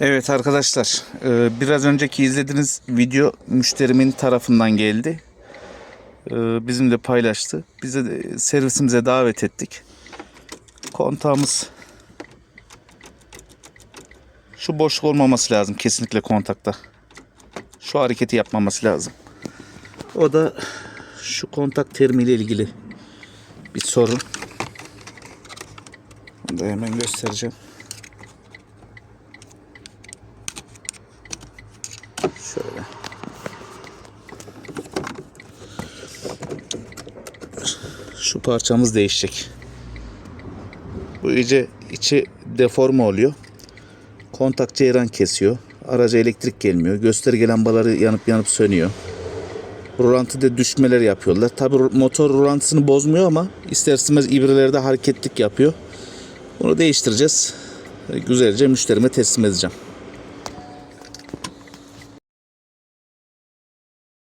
Evet arkadaşlar, e, biraz önceki izlediğiniz video müşterimin tarafından geldi. E, Bizimle paylaştı. Bize de, servisimize davet ettik. Kontağımız şu boşluk olmaması lazım kesinlikle kontakta. Şu hareketi yapmaması lazım. O da şu kontak termiyle ilgili bir sorun. Onu da hemen göstereceğim. Şöyle. Şu parçamız değişecek. Bu iyice içi deforme oluyor. Kontak ceyran kesiyor. Araca elektrik gelmiyor. Gösterge lambaları yanıp yanıp sönüyor. Rolantıda düşmeler yapıyorlar. Tabi motor rolantısını bozmuyor ama ister istemez ibrelerde hareketlik yapıyor. Bunu değiştireceğiz. Güzelce müşterime teslim edeceğim.